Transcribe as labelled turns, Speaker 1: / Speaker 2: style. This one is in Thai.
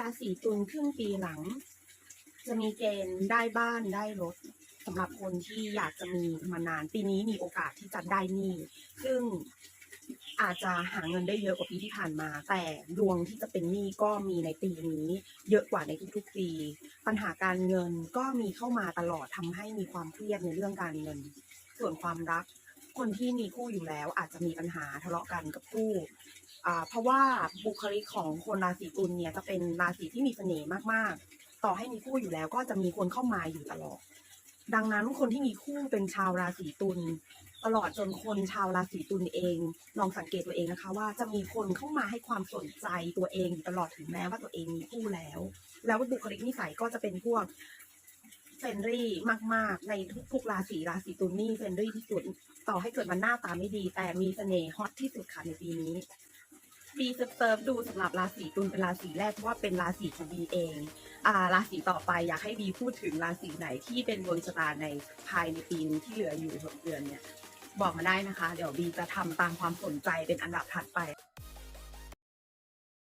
Speaker 1: ราศีตุลครึ่งปีหลัง จะมีเกณฑ์ได้บ้านได้รถสำหรับคนที่อยากจะมีมานานปีนี้มีโอกาสที่จะได้นี้ซึ่งอาจจะหาเงินได้เยอะกว่าปีที่ผ่านมา แต่ดวงที่จะเป็นหนี้ก็มีในปีนี้ เยอะกว่าในทุกๆปี ปัญหาการเงินก็มีเข้ามาตลอดทำให้มีความเครียดในเรื่องการเงิน ส่วนความรัก คนที่มีคู่อยู่แล้วอาจจะมีปัญหาทะเลาะกันกับคู่เพราะว่าบุคลิกของคนราศีตุลเนี่ยจะเป็นราศีที่มีเสน่ห์มากๆ ต่อให้มีคู่อยู่แล้วก็จะมีคนเข้ามาอยู่ตลอด ดังนั้นคนที่มีคู่เป็นชาวราศีตุลตลอดจนคนชาวราศีตุลเอง ลองสังเกตตัวเองนะคะ ว่าจะมีคนเข้ามาให้ความสนใจตัวเองตลอดถึงแม้ว่าตัวเองมีคู่แล้ว แล้วบุคลิกนิสัยก็จะเป็นพวก เฟรนรี่มาก ๆ ในทุกๆราศีราศีตุลนี่เฟรนรี่ที่สุด ต่อให้เกิดมันหน้าตาไม่ดี แต่มีเสน่ห์ฮอตที่สุดค่ะในปีนี้บีเซิร์ฟดูสำหรับราศีตุลเป็นราศีแรกเพราะว่าเป็นราศีของบีเอง อ่า ราศีต่อไปอยากให้บีพูดถึงราศีไหนที่เป็นดวงชะตาในภายในปีนี้ที่เหลืออยู่หกเดือนเนี่ย บอกมาได้นะคะ เดี๋ยวบีจะทำตามความสนใจเป็นอันดับถัดไป